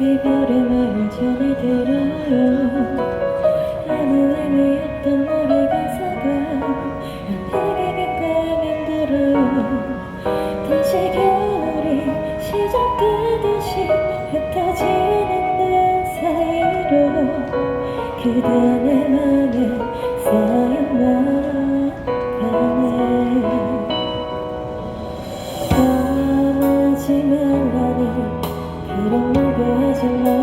이별의 말을 전해 들어요. 아무 의미 없던 노래 가사가 나에게 가까이 들어요 다시 겨울이 시작되듯이 흩어지는 내 사이로 그대 내 맘에 쌓인 마 love.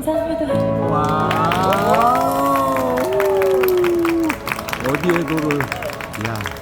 감사합니다. 와. 어디에 도를. 야.